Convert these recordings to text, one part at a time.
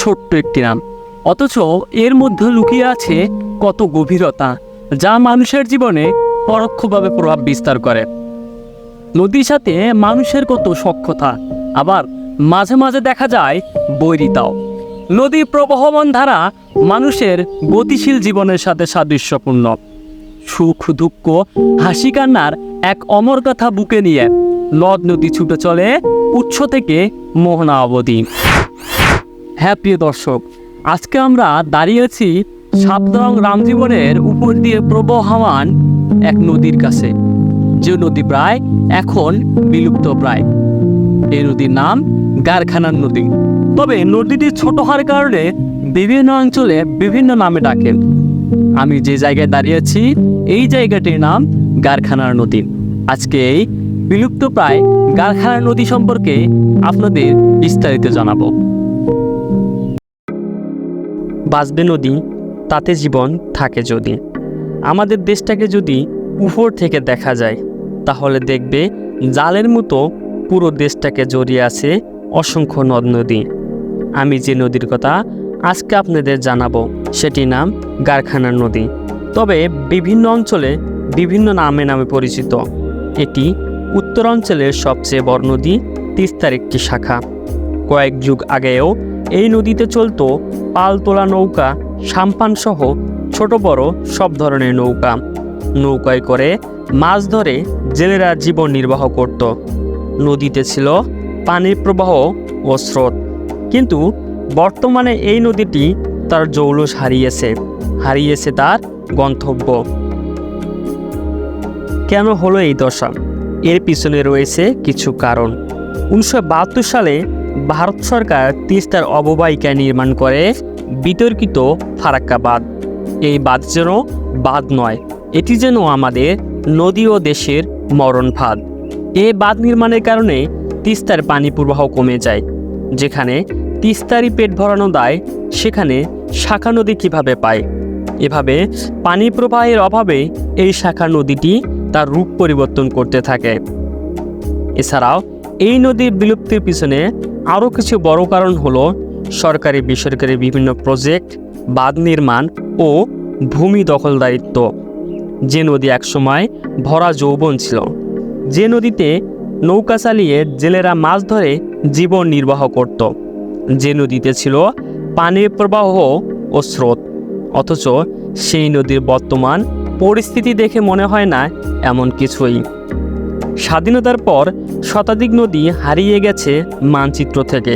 ছোট্ট একটি নাম অথচ এর মধ্যে লুকিয়ে আছে কত গভীরতা, যা মানুষের জীবনে পরোক্ষভাবে প্রভাব বিস্তার করে। নদীর সাথে মানুষের কত সক্ষতা আবার মাঝে মাঝে দেখা যায় বৈরিতাও। নদীর প্রবহমান ধারা মানুষের গতিশীল জীবনের সাথে সাদৃশ্যপূর্ণ। সুখ, দুঃখ, হাসি, কান্নার এক অমর কথা বুকে নিয়ে নদ নদী ছুটে চলে উৎস থেকে মোহনা অবধি। হ্যাঁ প্রিয় দর্শক, আজকে আমরা দাঁড়িয়েছি সাতরং রামজীবনের উপর দিয়ে প্রবহমান এক নদীর কাছে। যে নদী প্রায় এখন বিলুপ্ত প্রায়। এই নদীর নাম গারখানার নদী। তবে নদীটি ছোট হওয়ার কারণে বিভিন্ন অঞ্চলে বিভিন্ন নামে ডাকেন আমি যে জায়গায় দাঁড়িয়েছি এই জায়গাটির নাম গারখানার নদী। আজকে এই বিলুপ্ত প্রায় গারখানার নদী সম্পর্কে আপনাদের বিস্তারিত জানাব। বাঁচবে নদী, তাতে জীবন থাকে যদি। আমাদের দেশটাকে যদি উপর থেকে দেখা যায়, তাহলে দেখবে জালের মতো পুরো দেশটাকে জড়িয়ে আছে অসংখ্য নদ নদী। আমি যে নদীর কথা আজকে আপনাদের জানাব, সেটির নাম গারখানার নদী। তবে বিভিন্ন অঞ্চলে বিভিন্ন নামে নামে পরিচিত। এটি উত্তরাঞ্চলের সবচেয়ে বড় নদী, তিস্তার একটি শাখা। কয়েক যুগ আগেও এই নদীতে চলতো পালতোলা নৌকা, সাম্পান সহ ছোট বড় সব ধরনের নৌকা। নৌকায় করে মাছ ধরে জেলেরা জীবন নির্বাহ করত। নদীতে ছিল পানির প্রবাহ ও স্রোত। কিন্তু বর্তমানে এই নদীটি তার জৌলুস হারিয়েছে হারিয়েছে তার গন্তব্য। কেন হলো এই দশা? এর পিছনে রয়েছে কিছু কারণ। উনিশশো বাহাত্তর সালে ভারত সরকার তিস্তার অববাহিকা নির্মাণ করে বিতর্কিত ফারাক্কা বাঁধ এই বাঁধ যেন বাঁধ নয়, এটি যেন আমাদের নদী ও দেশের মরণ ফাঁদ। এই বাঁধ নির্মাণের কারণে তিস্তার পানি প্রবাহ কমে যায়, যেখানে তিস্তারই পেট ভরানো দায় সেখানে শাখা নদী কীভাবে পায়? এভাবে পানি প্রবাহের অভাবে এই শাখা নদীটি তার রূপ পরিবর্তন করতে থাকে। এছাড়াও এই নদীর বিলুপ্তির পিছনে আরও কিছু বড় কারণ হলো সরকারি, বেসরকারি বিভিন্ন প্রজেক্ট, বাঁধ নির্মাণ ও ভূমি দখলদারিত্ব। যে নদী একসময় ভরা যৌবন ছিল, যে নদীতে নৌকা চালিয়ে জেলেরা মাছ ধরে জীবন নির্বাহ করত। যে নদীতে ছিল পানির প্রবাহ ও স্রোত, অথচ সেই নদীর বর্তমান পরিস্থিতি দেখে মনে হয় না এমন কিছুই। স্বাধীনতার পর শতাধিক নদী হারিয়ে গেছে মানচিত্র থেকে।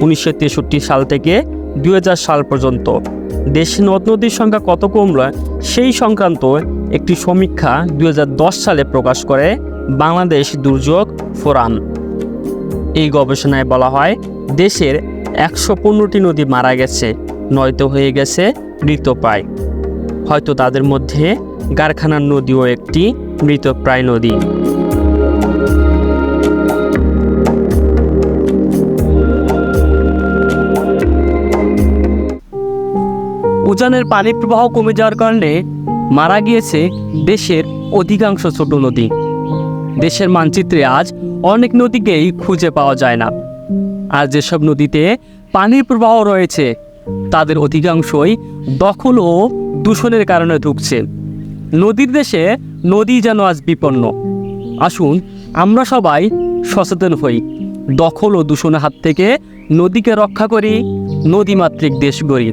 উনিশশো তেষট্টি সাল থেকে দু হাজার সাল পর্যন্ত দেশে নদ নদীর সংখ্যা কত কমল, সেই সংক্রান্ত একটি সমীক্ষা দু হাজার দশ সালে প্রকাশ করে বাংলাদেশ দুর্যোগ ফোরাম। এই গবেষণায় বলা হয়, দেশের একশো পনেরোটি নদী মারা গেছে, নয়তো হয়ে গেছে মৃতপ্রায়। হয়তো তাদের মধ্যে গারখানার নদীও একটি মৃতপ্রায় নদী। উজানের পানি প্রবাহ কমে যাওয়ার কারণে মারা গিয়েছে দেশের অধিকাংশ ছোট নদী। দেশের মানচিত্রে আজ অনেক নদীকেই খুঁজে পাওয়া যায় না। আর যেসব নদীতে পানির প্রবাহ রয়েছে, তাদের অধিকাংশই দখল ও দূষণের কারণে ঢুকছে নদীর দেশে নদী যেন আজ বিপন্ন। আসুন আমরা সবাই সচেতন হই। দখল ও দূষণের হাত থেকে নদীকে রক্ষা করি, নদীমাতৃক দেশ গড়ি।